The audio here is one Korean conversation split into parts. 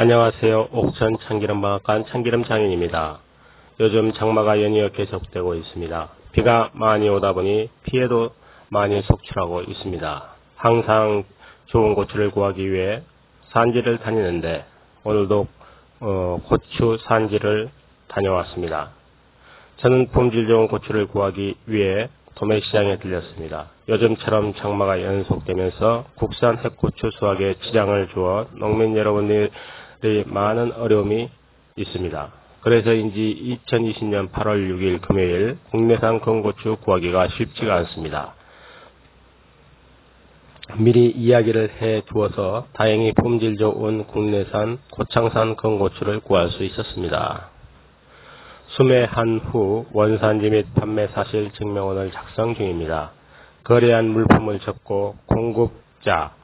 안녕하세요. 옥천 참기름방앗간 참기름 장인입니다. 요즘 장마가 연이어 계속되고 있습니다. 비가 많이 오다 보니 피해도 많이 속출하고 있습니다. 항상 좋은 고추를 구하기 위해 산지를 다니는데 오늘도 어, 고추 산지를 다녀왔습니다. 저는 품질 좋은 고추를 구하기 위해 도매시장에 들렸습니다. 요즘처럼 장마가 연속되면서 국산 핵고추 수확에 지장을 주어 농민 여러분들 이 많은 어려움이 있습니다. 그래서인지 2020년 8월 6일 금요일 국내산 건고추 구하기가 쉽지가 않습니다. 미리 이야기를 해 두어서 다행히 품질 좋은 국내산 고창산 건고추를 구할 수 있었습니다. 수매한 후 원산지 및 판매 사실 증명원을 작성 중입니다. 거래한 물품을 적고 공급자,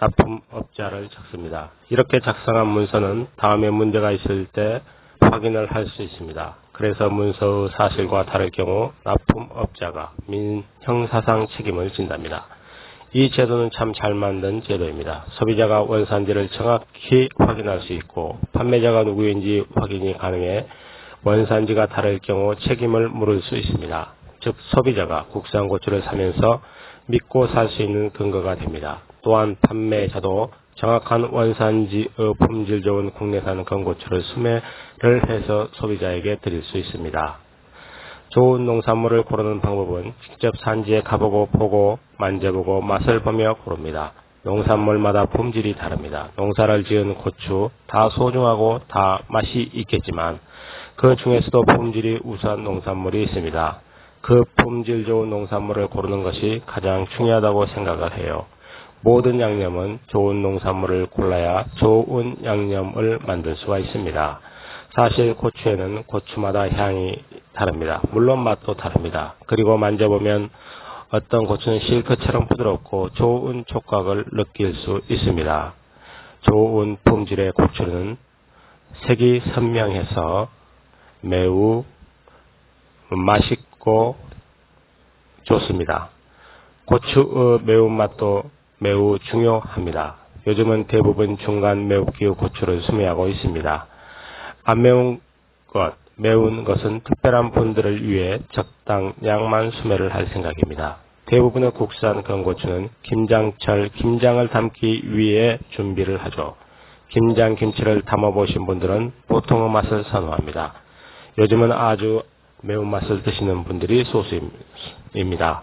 납품업자를 적습니다. 이렇게 작성한 문서는 다음에 문제가 있을 때 확인을 할 수 있습니다. 그래서 문서의 사실과 다를 경우 납품업자가 민형사상 책임을 진답니다. 이 제도는 참 잘 만든 제도입니다. 소비자가 원산지를 정확히 확인할 수 있고 판매자가 누구인지 확인이 가능해 원산지가 다를 경우 책임을 물을 수 있습니다. 즉 소비자가 국산 고추를 사면서 믿고 살 수 있는 근거가 됩니다. 또한 판매자도 정확한 원산지의 품질 좋은 국내산 건고추를 수매를 해서 소비자에게 드릴 수 있습니다. 좋은 농산물을 고르는 방법은 직접 산지에 가보고 보고 만져보고 맛을 보며 고릅니다. 농산물마다 품질이 다릅니다. 농사를 지은 고추 다 소중하고 다 맛이 있겠지만 그 중에서도 품질이 우수한 농산물이 있습니다. 그 품질 좋은 농산물을 고르는 것이 가장 중요하다고 생각을 해요. 모든 양념은 좋은 농산물을 골라야 좋은 양념을 만들 수가 있습니다. 사실 고추에는 고추마다 향이 다릅니다. 물론 맛도 다릅니다. 그리고 만져보면 어떤 고추는 실크처럼 부드럽고 좋은 촉각을 느낄 수 있습니다. 좋은 품질의 고추는 색이 선명해서 매우 맛있 고 좋습니다. 고추의 매운맛도 매우 중요합니다. 요즘은 대부분 중간 매운기의 고추를 수매하고 있습니다. 안 매운 것, 매운 것은 특별한 분들을 위해 적당량만 수매를 할 생각입니다. 대부분의 국산 건고추는 김장철 김장을 담기 위해 준비를 하죠. 김장 김치를 담아보신 분들은 보통의 맛을 선호합니다. 요즘은 아주 매운맛을 드시는 분들이 소수입니다.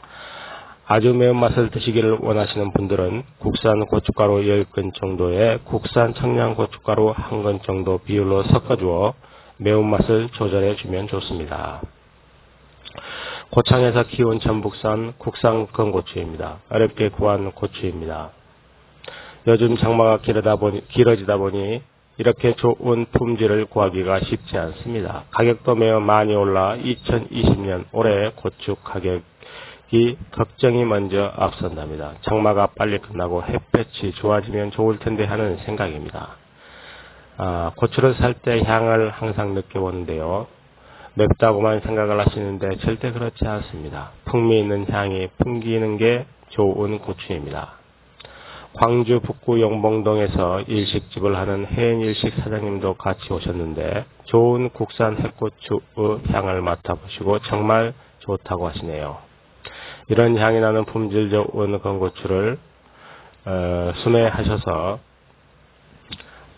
아주 매운맛을 드시기를 원하시는 분들은 국산 고춧가루 10근 정도에 국산 청양 고춧가루 1근 정도 비율로 섞어주어 매운맛을 조절해 주면 좋습니다. 고창에서 키운 전북산 국산 건고추입니다. 어렵게 구한 고추입니다. 요즘 장마가 길어지다 보니 이렇게 좋은 품질을 구하기가 쉽지 않습니다. 가격도 매우 많이 올라 2020년 올해 고추 가격이 걱정이 먼저 앞선답니다. 장마가 빨리 끝나고 햇볕이 좋아지면 좋을 텐데 하는 생각입니다. 아, 고추를 살 때 향을 항상 느껴보는데요. 맵다고만 생각을 하시는데 절대 그렇지 않습니다. 풍미 있는 향이 풍기는 게 좋은 고추입니다. 광주 북구 영봉동에서 일식집을 하는 해인 일식 사장님도 같이 오셨는데 좋은 국산 핵고추의 향을 맡아보시고 정말 좋다고 하시네요. 이런 향이 나는 품질 좋은 건고추를 어, 수매하셔서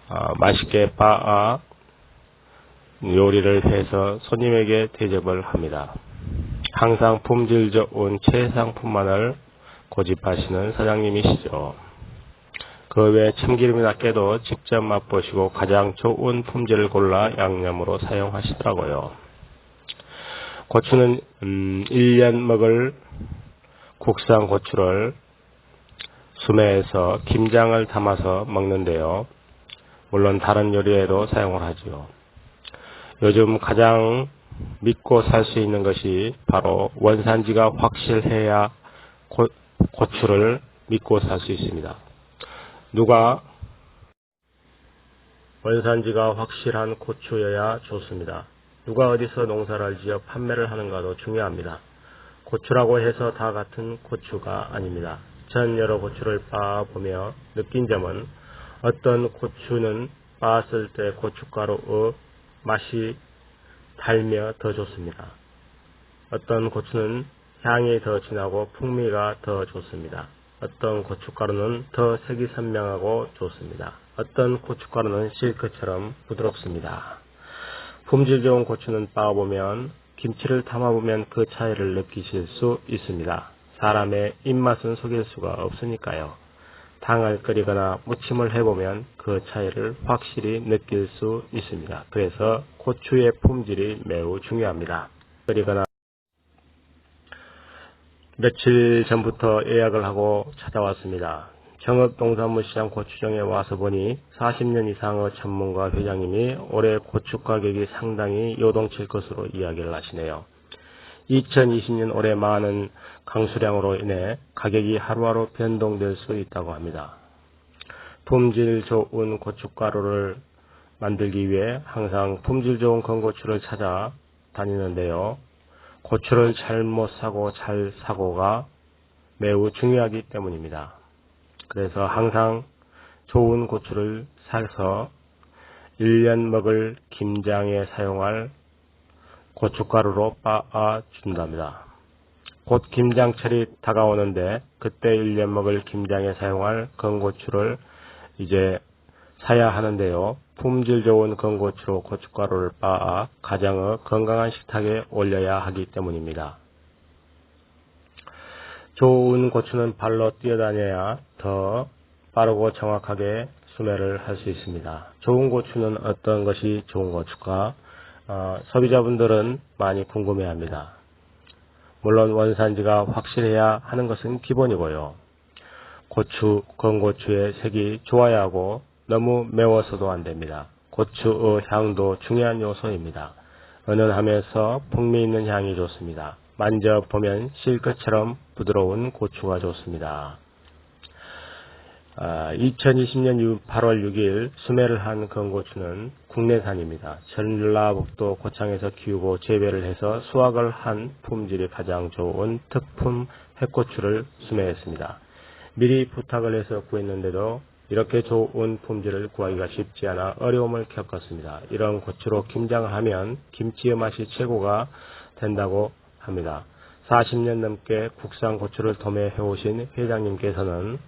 어, 맛있게 빻아 요리를 해서 손님에게 대접을 합니다. 항상 품질 좋은 최상품만을 고집하시는 사장님이시죠. 그 외에 참기름이나 깨도 직접 맛보시고 가장 좋은 품질을 골라 양념으로 사용하시더라고요. 고추는 음, 1년 먹을 국산 고추를 수매해서 김장을 담아서 먹는데요. 물론 다른 요리에도 사용을 하지요. 요즘 가장 믿고 살 수 있는 것이 바로 원산지가 확실해야 고, 고추를 믿고 살 수 있습니다. 누가 원산지가 확실한 고추여야 좋습니다. 누가 어디서 농사를 지어 판매를 하는가도 중요합니다. 고추라고 해서 다 같은 고추가 아닙니다. 전 여러 고추를 빻아보며 느낀 점은 어떤 고추는 빻았을 때 고춧가루의 맛이 달며 더 좋습니다. 어떤 고추는 향이 더 진하고 풍미가 더 좋습니다. 어떤 고춧가루는 더 색이 선명하고 좋습니다. 어떤 고춧가루는 실크처럼 부드럽습니다. 품질 좋은 고추는 빻아보면 김치를 담아보면 그 차이를 느끼실 수 있습니다. 사람의 입맛은 속일 수가 없으니까요. 당을 끓이거나 무침을 해보면 그 차이를 확실히 느낄 수 있습니다. 그래서 고추의 품질이 매우 중요합니다. 끓이거나 며칠 전부터 예약을 하고 찾아왔습니다. 경업동산물시장 고추정에 와서 보니 40년 이상의 전문가 회장님이 올해 고추 가격이 상당히 요동칠 것으로 이야기를 하시네요. 2020년 올해 많은 강수량으로 인해 가격이 하루하루 변동될 수 있다고 합니다. 품질 좋은 고춧가루를 만들기 위해 항상 품질 좋은 건고추를 찾아 다니는데요. 고추를 잘못 사고 잘 사고가 매우 중요하기 때문입니다. 그래서 항상 좋은 고추를 사서 1년 먹을 김장에 사용할 고춧가루로 빻아 준답니다. 곧 김장철이 다가오는데 그때 1년 먹을 김장에 사용할 건고추를 이제 사야 하는데요. 품질 좋은 건고추로 고춧가루를 빻아 가정의 건강한 식탁에 올려야 하기 때문입니다. 좋은 고추는 발로 뛰어다녀야 더 빠르고 정확하게 수매를 할 수 있습니다. 좋은 고추는 어떤 것이 좋은 고추가 어, 소비자분들은 많이 궁금해합니다. 물론 원산지가 확실해야 하는 것은 기본이고요. 고추, 건고추의 색이 좋아야 하고 너무 매워서도 안 됩니다. 고추의 향도 중요한 요소입니다. 은은하면서 풍미 있는 향이 좋습니다. 만져보면 실크처럼 부드러운 고추가 좋습니다. 2020년 8월 6일 수매를 한 건고추는 국내산입니다. 전라북도 고창에서 키우고 재배를 해서 수확을 한 품질이 가장 좋은 특품 핵고추를 수매했습니다. 미리 부탁을 해서 구했는데도 이렇게 좋은 품질을 구하기가 쉽지 않아 어려움을 겪었습니다. 이런 고추로 김장을 하면 김치의 맛이 최고가 된다고 합니다. 40년 넘게 국산 고추를 도매해 오신 회장님께서는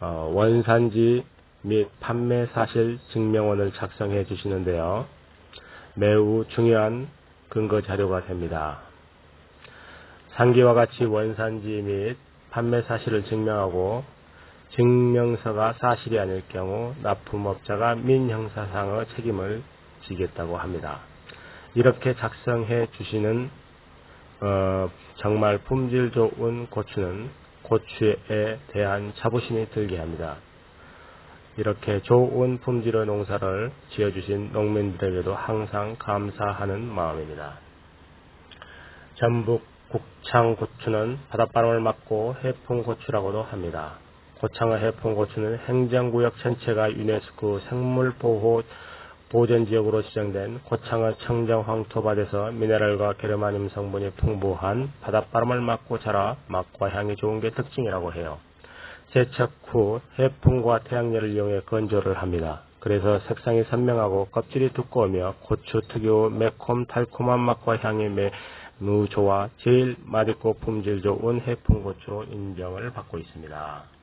어, 원산지 및 판매 사실 증명원을 작성해 주시는데요. 매우 중요한 근거 자료가 됩니다. 상기와 같이 원산지 및 판매 사실을 증명하고 증명서가 사실이 아닐 경우 납품업자가 민형사상의 책임을 지겠다고 합니다. 이렇게 작성해 주시는 어, 정말 품질 좋은 고추는 고추에 대한 자부심이 들게 합니다. 이렇게 좋은 품질의 농사를 지어주신 농민들에게도 항상 감사하는 마음입니다. 전북 국창 고추는 바닷바람을 막고 해풍 고추라고도 합니다. 고창의 해풍 고추는 행정구역 전체가 유네스코 생물보호 보전지역으로 지정된 고창의 청정 황토밭에서 미네랄과 게르마늄 성분이 풍부한 바닷바람을 맞고 자라 맛과 향이 좋은 게 특징이라고 해요. 세척 후 해풍과 태양열을 이용해 건조를 합니다. 그래서 색상이 선명하고 껍질이 두꺼우며 고추 특유 매콤 달콤한 맛과 향이 매우 좋아 제일 맛있고 품질 좋은 해풍고추로 인정을 받고 있습니다.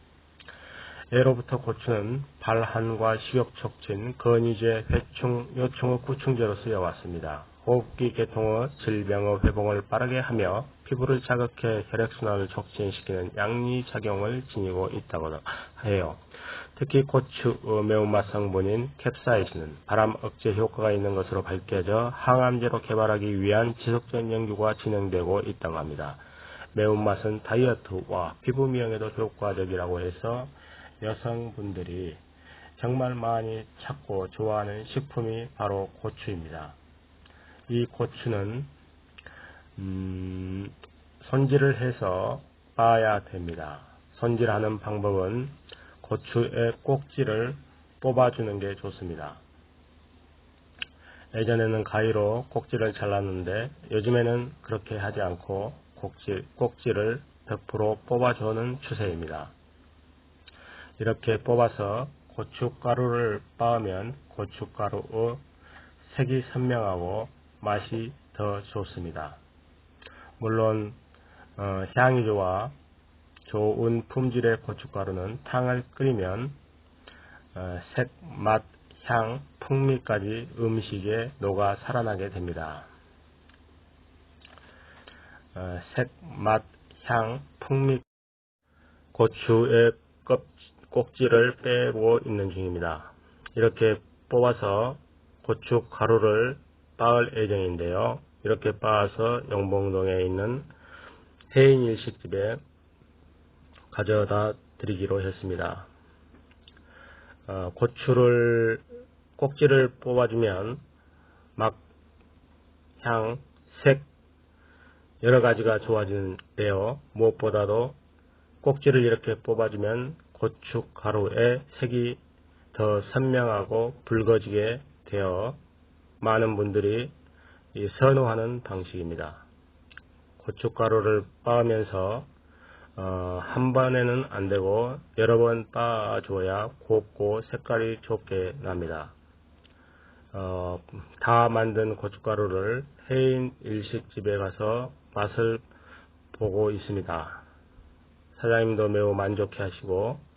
예로부터 고추는 발한과 식욕 촉진, 건의제, 회충, 요충의 구충제로 쓰여왔습니다. 호흡기 계통의 질병의 회복을 빠르게 하며 피부를 자극해 혈액순환을 촉진시키는 양리작용을 지니고 있다고 해요. 특히 고추의 매운맛 성분인 캡사이신은 바람 억제 효과가 있는 것으로 밝혀져 항암제로 개발하기 위한 지속적인 연구가 진행되고 있다고 합니다. 매운맛은 다이어트와 피부 미용에도 효과적이라고 해서 여성분들이 정말 많이 찾고 좋아하는 식품이 바로 고추입니다. 이 고추는 음, 손질을 해서 빻아야 됩니다. 손질하는 방법은 고추의 꼭지를 뽑아주는 게 좋습니다. 예전에는 가위로 꼭지를 잘랐는데 요즘에는 그렇게 하지 않고 꼭지, 꼭지를 100% 뽑아주는 추세입니다. 이렇게 뽑아서 고춧가루를 빻으면 고춧가루의 색이 선명하고 맛이 더 좋습니다. 물론 어, 향이 좋아 좋은 품질의 고춧가루는 탕을 끓이면 어, 색, 맛, 향, 풍미까지 음식에 녹아 살아나게 됩니다. 어, 색, 맛, 향, 풍미 고추의 껍, 꼭지를 빼고 있는 중입니다. 이렇게 뽑아서 고추 가루를 빻을 예정인데요. 이렇게 빻아서 영봉동에 있는 해인 일식집에 가져다 드리기로 했습니다. 어, 고추를 꼭지를 뽑아주면 막 향, 색 여러 가지가 좋아지는데요. 무엇보다도 꼭지를 이렇게 뽑아주면 고추 가루의 색이 더 선명하고 붉어지게 되어 많은 분들이 이 선호하는 방식입니다. 고춧가루를 빻으면서 어, 한 번에는 안 되고 여러 번 빻아줘야 곱고 색깔이 좋게 납니다. 어, 다 만든 고춧가루를 해인 일식집에 가서 맛을 보고 있습니다. 사장님도 매우 만족해 하시고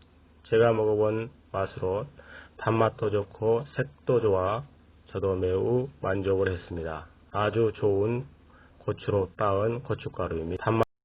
제가 먹어본 맛으로 단맛도 좋고 색도 좋아 저도 매우 만족을 했습니다. 아주 좋은 고추로 빻은 고춧가루입니다. 단맛